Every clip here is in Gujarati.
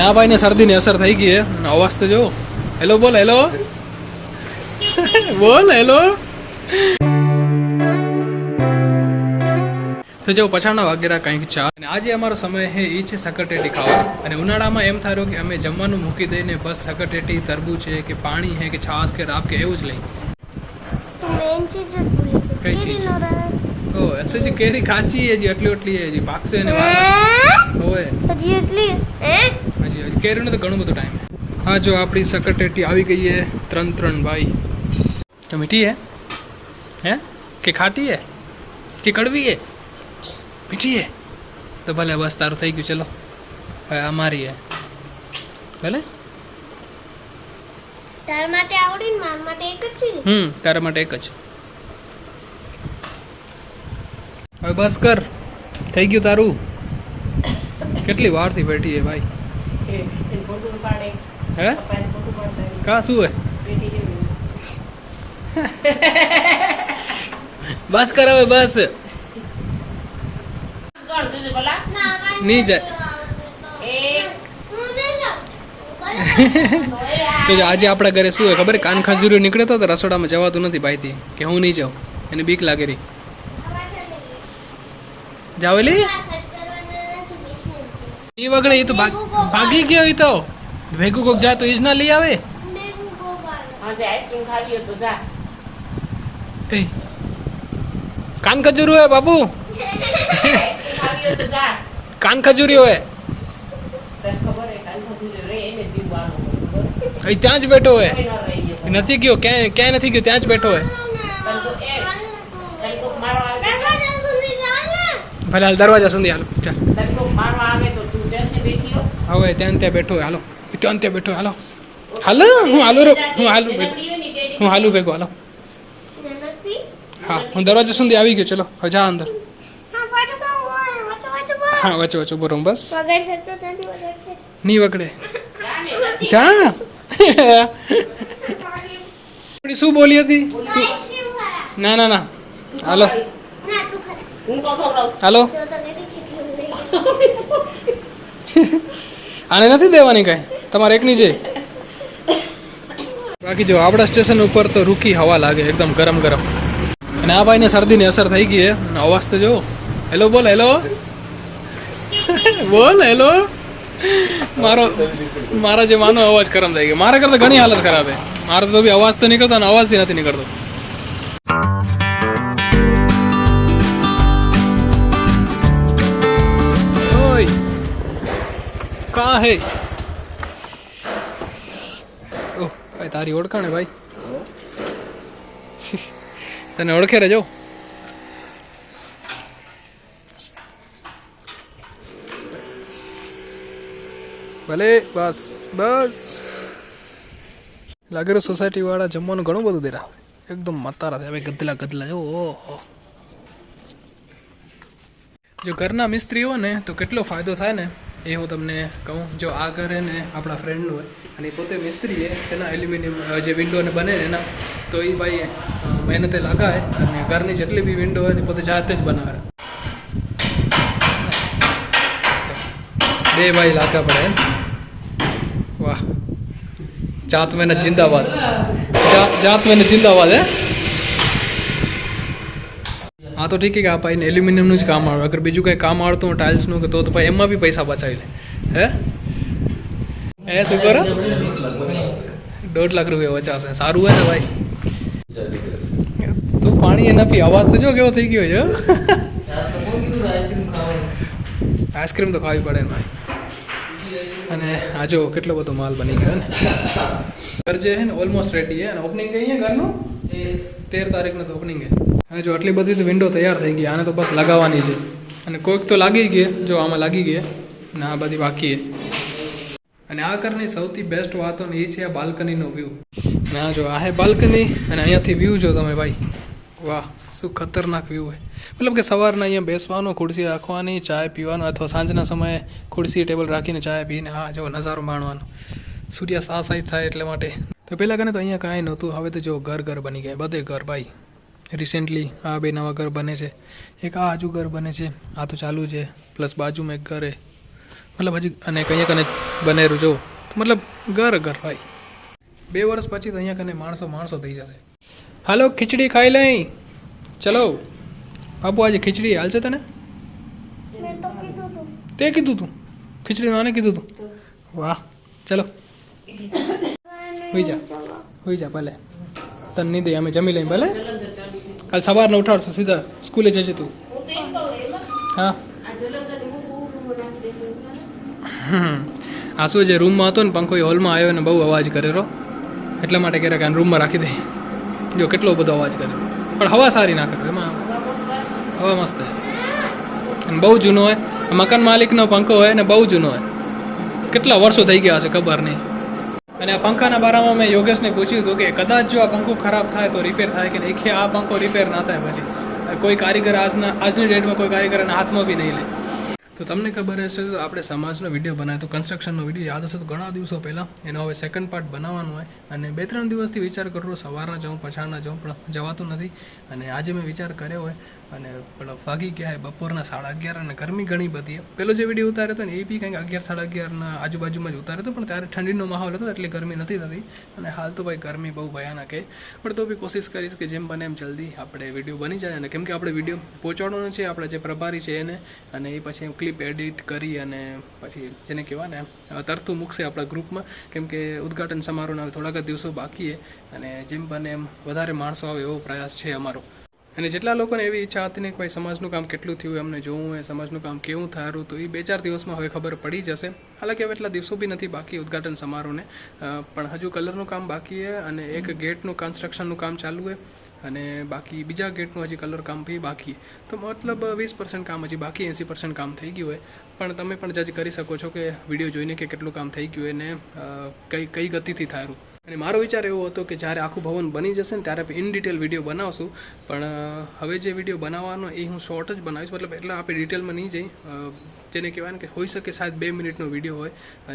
અને આ ભાઈને શરદીની અસર થઈ ગઈ અવાજ તો જો હેલો બોલ હેલો બોલ હેલો તો જો પછાડના વાગેરા કંઈક ચા. અને આજે અમારો સમય છે એ છે સકરટેટી ખાવા અને ઉનાળામાં એમ થારો કે અમે જમવાનું મૂકી દઈને બસ સકરટેટી તરબૂચ છે કે પાણી છે કે છાશ કે રાબ કે એવું જ લઈ. જ. કઈ ચીજ? ઓ એટલે જે કેરી કાચી હજી એટલી એટલી છે હજી પાકશે ને હોય હજી એટલી? હે? કેરીનો તો ઘણું બધું ટાઈમ હા જો આપણી સકરટેટી આવી ગઈ છે ત્રણ ત્રણ ભાઈ તો મીઠી હે હે? કે ખાટી હે કે કડવી હે મીઠી હે તો ભલે બસ તારું થઈ ગયું ચલો. હવે અમારી હે ભલે? તાર માટે આવડી ને માર માટે એક જ છે હમ તારા માટે એક જ. હવે બસ કર. થઈ ગયું તારું. કેટલી વારથી બેઠી હે ભાઈ? હે? કા શું હે? બસ કર હવે બસ નહીં જાય. તો આજે આપણા ઘરે શું હોય ખબર? કાન ખાજુરી નીકળે તો તો રસોડામાં જવાતું નથી ભાઈથી કે હું નહીં જાઉં. એને બીક લાગે રહી જાવેલી ખર્ચ કરવાના નથી, વીસ મિનિટ. એ વગડે એ તો ભાગી ગયો એ તો. ભેગું કોક જાય તો જ ના લઈ આવે? મેઘું બહુ ભાવે. આજે આઈસ્ક્રીમ ખાવી તો જા. એ. કાન ખજૂરી હોય બાપુ આઈસ્ક્રીમ ખાવી હોય તો જા. કાન ખજૂરી હોય? એ ત્યાં જ બેઠો હોય. એ નથી ગયો ક્યાંય ક્યાંય નથી ગયો ત્યાં જ બેઠો હોય. તને તો એ તને કોક મારવા આવે? દરવાજા સુધી ભલે હાલ દરવાજા સુધી હાલો. ચાલ તને કોક મારવા આવે તો તું જશે બેઠી હો હવે ત્યાં ત્યાં બેઠો હાલો. ત્યાં ત્યાં બેઠો હાલો. હાલો હું હાલું રો હું હાલું ભેગો. હું હાલું ભેગું હાલો. હા હું દરવાજા સુધી આવી ગયો. ચલો હવે જા અંદર. હા. વચ્ચે વચ્ચે ઊભો રહું બસ. નહીં વગડે. જા. આપણી શું બોલી હતી? ના ના ના. હાલો. ના, તું ખરા. હું તો ખવડાવું. હાલો. આને નથી દેવાની કાંઈ? તમારે એકની જે. બાકી જો આપણા સ્ટેશન ઉપર તો રૂકી હવા લાગે, એકદમ ગરમ ગરમ. અને આ ભાઈને શરદીની અસર થઈ ગઈ અવાજ તો જો હેલો બોલ હેલો બોલ હેલો મારો, મારા જે માનો અવાજ ગરમ થઈ ગયો. મારા કરતા ઘણી હાલત ખરાબ છે મારે તો બી અવાજ તો નીકળતો અને અવાજથી નથી નીકળતો. કા હે? ઓહ ભાઈ, તારી ઓળખાણે ભાઈ. તને ઓળખે રે, જો. ભલે, બસ બસ. લાગે સોસાયટી વાળા જમવાનું ઘણું બધું દેરા એકદમ મતારા હવે ગદલા ગદલા જો, ઓહો. જો ઘરના મિસ્ત્રી હોય ને તો કેટલો ફાયદો થાય ને? એ હું તમને કહું, જો આ ઘર હે ને આપણા ફ્રેન્ડનું હોય અને એ પોતે મિસ્ત્રી એ શેના એલ્યુમિનિયમ જે વિન્ડોને બને એના, તો એ ભાઈ મહેનતે લગાવે અને ઘરની જેટલી બી વિન્ડો હોય ને પોતે જાતે જ બનાવે. બે ભાઈ લાગા પડે વાહ. જાત મહેનત, જિંદાબાદ. જાત મહેનત, જિંદાબાદ, હે? હા તો ઠીક કે આ ભાઈને એલ્યુમિનિયમનું જ કામ આવે. અગર બીજું કંઈ કામ આવડતું હોય ટાઇલ્સનું કે તો તો ભાઈ એમાં બી પૈસા બચાવી લે. હે? એ શું કરો? દોઢ લાખ રૂપિયા બચાવશે. સારું હોય ને ભાઈ? તું પાણી એના પી અવાજ તો જો કેવો થઈ ગયો છે આઈસ્ક્રીમ તો ખાવી પડે ને ભાઈ. અને આ જો કેટલો બધો માલ બની ગયો ને. ઘર જે છે ને ઓલમોસ્ટ રેડી છે અને ઓપનિંગ કઈ છે ઘરનું? તેર. તારીખનું તો ઓપનિંગ છે હવે જો આટલી બધી વિન્ડો તૈયાર થઈ ગઈ, આને તો બસ લગાવવાની છે. અને કોઈક તો લાગી ગઈ, જો આમાં લાગી ગઈ, અને આ બધી બાકી અને આ ઘરની સૌથી બેસ્ટ વાતો એ છે આ બાલ્કનીનો વ્યૂ અને આ જો, આ બાલ્કની, અને અહીંયાથી વ્યૂ જો તમે ભાઈ. વાહ, શું ખતરનાક વ્યૂ હોય મતલબ કે સવારના અહીંયા બેસવાનું, ખુરશી રાખવાની, ચાય પીવાનું, અથવા સાંજના સમયે ખુરશી, ટેબલ રાખીને ચાય પીને, આ જો નજારો માણવાનો. સૂર્યાસ્ત આ સાઈડ થાય એટલે માટે. તો પહેલાં કને તો અહીંયા કાંઈ નહોતું, હવે તો જો ઘર ઘર બની ગયા, બધે ઘર, ભાઈ. રિસેન્ટલી આ બે નવા ઘર બને છે. એક આ હજુ ઘર બને છે આ તો ચાલુ છે પ્લસ બાજુમાં એક ઘર છે મતલબ હજી અને કંઈ કને રહ્યું જો. મતલબ ઘર ઘર ભાઈ. બે વર્ષ પછી તો અહીંયા કને માણસો માણસો થઈ જશે. હાલો ખીચડી ખાઈ લઈ. ચલો. બાપુ આજે ખીચડી હાલશે તને? તો કીધું તું. ખીચડી નાને કીધું તું? વાહ. ચલો. હોઈ જા. હોઈ જા ભલે. તને નહીં દે અમે જમી લઈએ ભલે? કાલ સવારને ઉઠાડશું સીધા સ્કૂલે જજે તું. હું? આ શું જે રૂમમાં હતો ને પંખો એ હોલમાં આવ્યો ને બહુ અવાજ કરેલો એટલા માટે ક્યારેક આને રૂમમાં રાખી દે. જો કેટલો બધો અવાજ કરે પણ હવા સારી ના કરે, એમાં હવા મસ્ત અને બહુ જૂનો હોય મકાન માલિકનો પંખો હોય ને બહુ જૂનો હોય કેટલા વર્ષો થઈ ગયા હશે, ખબર નહીં. અને આ પંખાના બારામાં મેં યોગેશને પૂછ્યું હતું કે કદાચ જો આ પંખો ખરાબ થાય તો રિપેર થાય કે નહીં? કે આ પંખો રિપેર ના થાય પછી? કોઈ કારીગર આજના આજની ડેટમાં કોઈ કારીગર એના હાથમાં બી નહીં લે. તો તમને ખબર હશે તો આપણે સમાજનો વીડિયો બનાવ્યો. તો કન્સ્ટ્રક્શનનો વીડિયો યાદ હશે તો ઘણા દિવસો પહેલાં. એનો હવે સેકન્ડ પાર્ટ બનાવવાનો હોય. અને બે ત્રણ દિવસથી વિચાર કરું સવારના જાઉં પછાડના જાઉં, પણ જવાતું નથી. અને આજે મેં વિચાર કર્યો હોય, અને પેલો ભાગી ગયા બપોરના સાડા અગિયાર અને ગરમી ઘણી બધી પેલો જે વીડિયો ઉતાર્યો હતો ને, એ બી કંઈક અગિયાર, સાડા અગિયારના આજુબાજુમાં જ ઉતાર્યો હતો, પણ ત્યારે ઠંડીનો માહોલ હતો, એટલે ગરમી નથી થતી. અને હાલ તો ભાઈ ગરમી બહુ ભયાનક છે પણ તો બી કોશિશ કરીશ કે જેમ બને એમ જલ્દી આપણે વીડિયો બની જાય. અને કેમ કે આપણે વીડિયો પહોંચાડવાનો છે, આપણે જે પ્રભારી છે એને, અને એ પછી ક્લિપ એડિટ કરી અને પછી જેને કહેવાય ને તરતું મૂકશે આપણા ગ્રુપમાં. કેમ કે ઉદ્ઘાટન સમારોહના થોડાક જ દિવસો બાકી અને જેમ બને એમ વધારે માણસો આવે એવો પ્રયાસ છે અમારો. અને જેટલા લોકોને એવી ઈચ્છા હતી ને કે ભાઈ સમાજનું કામ કેટલું થયું, એમને જોવું એ સમાજનું કામ કેવું થારું, તો એ બે ચાર દિવસમાં હવે ખબર પડી જશે. હાલાકી હવે એટલા દિવસો બી નથી બાકી ઉદઘાટન સમારોહને. પણ હજુ કલરનું કામ બાકી છે અને એક ગેટનું કન્સ્ટ્રક્શનનું કામ ચાલુ છે. અને બાકી બીજા ગેટનું હજી કલર કામ બી બાકી. તો મતલબ વીસ પર્સન્ટ કામ હજી બાકી, એંસી પર્સન્ટ કામ થઈ ગયું હોય. પણ તમે પણ જજ કરી શકો છો કે વીડિયો જોઈને કે કેટલું કામ થઈ ગયું હોય ને કઈ કઈ ગતિથી થારું અને મારો વિચાર એવો હતો કે જ્યારે આખું ભવન બની જશે ને ત્યારે ઇન ડિટેલ વીડિયો બનાવશું. પણ હવે જે વીડિયો બનાવવાનો એ હું શોર્ટ જ બનાવીશ. મતલબ એટલે આપણે ડિટેલમાં નહીં જઈ. જેને કહેવાય ને કે હોઈ શકે સાહેબ બે મિનિટનો વીડિયો હોય.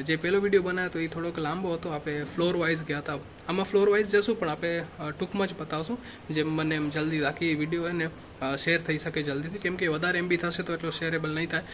જે પહેલો વીડિયો બનાવ્યો હતો એ થોડોક લાંબો હતો. આપણે ફ્લોર વાઇઝ ગયા હતા. આમાં ફ્લોર વાઇઝ જશું, પણ આપણે ટૂંકમાં જ બતાવશું. જેમ મને એમ જલ્દી રાખી વીડિયો એને શેર થઈ શકે જલ્દીથી. કેમ કે વધારે એમબી થશે તો એટલો શેરેબલ નહીં થાય.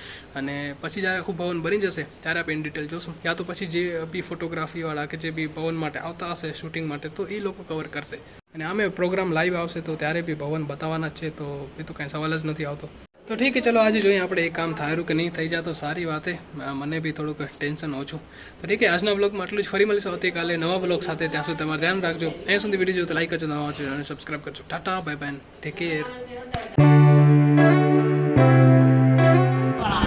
અને પછી જ્યારે આખું ભવન બની જશે, ત્યારે આપણે ઇન ડિટેલ જોશું. યા તો પછી જે બી ફોટોગ્રાફીવાળા કે જે બી ભવન માટે આવતા હશે શૂટિંગ માટે તો એ લોકો કવર કરશે. અને આમે પ્રોગ્રામ લાઈવ આવશે તો ત્યારે બી ભવન બતાવવાના છે તો એ તો કાંઈ સવાલ જ નથી આવતો. તો ઠીક છે ચલો આજે જોઈએ આપણે એ કામ થારું કે નહીં થઈ જાય તો સારી વાતે. મને બી થોડુંક ટેન્શન ઓછું. તો ઠીક છે આજના બ્લોગમાં આટલું જ. ફરી મળીશું આવતીકાલે નવા બ્લોગ સાથે. ત્યાં સુધી તમારે ધ્યાન રાખજો. અહીંયા સુધી વીડિયો જો તો લાઈક કરજો નવા છે અને સબસ્ક્રાઈબ કરજો. Tata bye bye take care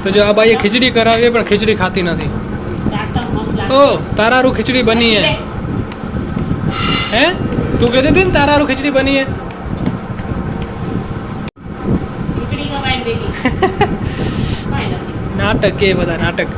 તો જો આ બાઈએ ખીચડી કરાવી પણ ખીચડી ખાતી નથી. ઓ તારારું ખીચડી બની હે હે? તું કહેતી હતી ને તારારું ખીચડી બની હે નાટક કે બધા નાટક.